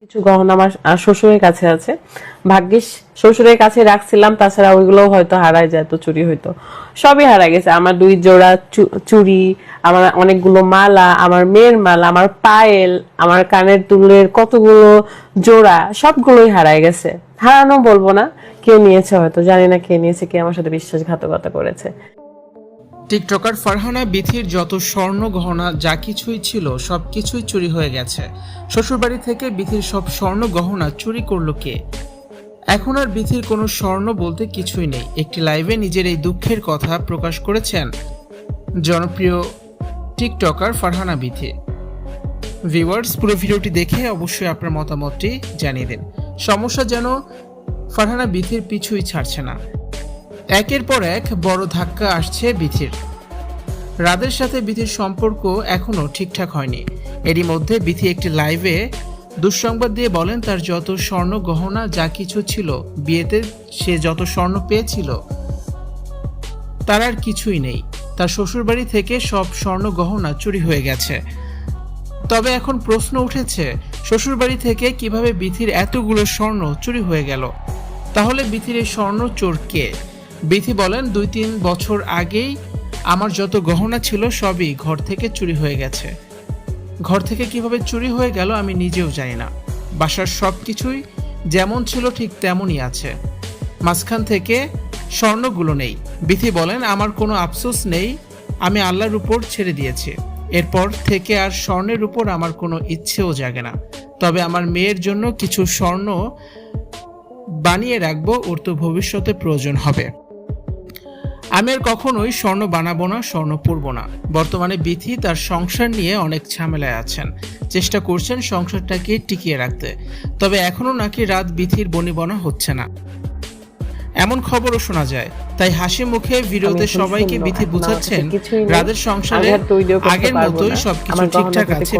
কিছু গহনা আমার শ্বশুরের কাছে আছে। ভাগ্যিস, শ্বশুরের কাছে রাখছিলাম, তাছাড়া ওইগুলো হয়তো হারায় যেত চুরি হইতো। সবই হারায় গেছে। আমার দুই জোড়া চু- চুড়ি, আমার অনেকগুলো মালা, আমার মেয়ের মালা, আমার পায়েল, আমার কানের দুলের কতগুলো জোড়া, সবগুলোই হারায় গেছে। হারানো বলব না, কেউ নিয়েছে হয়তো, জানি না কে নিয়েছে, কে আমার সাথে বিশ্বাসঘাতকতা করেছে। টিকটকার ফারহানা বিথির যত স্বর্ণ গহনা যা কিছুই ছিল, সব কিছুই চুরি হয়ে গেছে। শ্বশুরবাড়ি থেকে বিথির সব স্বর্ণ গহনা চুরি করল কে? এখন আর বিথির কোনো স্বর্ণ বলতে কিছুই নেই। একটি লাইভে নিজের এই দুঃখের কথা প্রকাশ করেছেন জনপ্রিয় টিকটকার ফারহানা বিথি। ভিউয়ার্স, পুরো ভিডিওটি দেখে অবশ্যই আপনার মতামতটি জানিয়ে দিন। সমস্যা যেন ফারহানা বিথির পিছুই ছাড়ছে না। একের পর এক বড় ধাক্কা আসছে বিথির। রাদের সাথে বিথির সম্পর্ক এখনও ঠিকঠাক হয়নি। এরই মধ্যে বিথি একটি লাইভে দুঃসংবাদ দিয়ে বলেন, তার যত স্বর্ণ গহনা যা কিছু ছিল বিয়েতে সে যত স্বর্ণ পেয়েছিল, তার আর কিছুই নেই। তার শ্বশুরবাড়ি থেকে সব স্বর্ণ গহনা চুরি হয়ে গেছে। তবে এখন প্রশ্ন উঠেছে, শ্বশুরবাড়ি থেকে কীভাবে বিথির এতগুলো স্বর্ণ চুরি হয়ে গেল? তাহলে বিথির এই স্বর্ণ চোর কে? বিথি বলেন, দুই তিন বছর আগেই আমার যত গহনা ছিল সবই ঘর থেকে চুরি হয়ে গেছে। ঘর থেকে কীভাবে চুরি হয়ে গেল আমি নিজেও জানি না। বাসার সব কিছুই যেমন ছিল ঠিক তেমনই আছে। মাঝখান থেকে স্বর্ণগুলো নেই। বিথি বলেন, আমার কোনো আফসোস নেই, আমি আল্লাহর উপর ছেড়ে দিয়েছি। এরপর থেকে আর স্বর্ণের উপর আমার কোনো ইচ্ছেও জাগে না। তবে আমার মেয়ের জন্য কিছু স্বর্ণ বানিয়ে রাখব, ওর তো ভবিষ্যতে প্রয়োজন হবে। আমি আর কখনোই স্বর্ণ বানাবো না স্বর্ণ পরবো না। বর্তমানে বিথি তার সংসার নিয়ে অনেক ঝামেলায় আছেন। চেষ্টা করছেন সংসারটাকে টিকিয়ে রাখতে। তবে এখনও নাকি রাত বিথির বনিবনা হচ্ছে না। এমন খবরও শোনা যায়। তাই হাসি মুখে ভিডিওতে এখন সবাইকে বিথি বুঝাচ্ছেন। রাদের সংসারে আগের মতোই। সবকিছু ঠিকঠাক আছে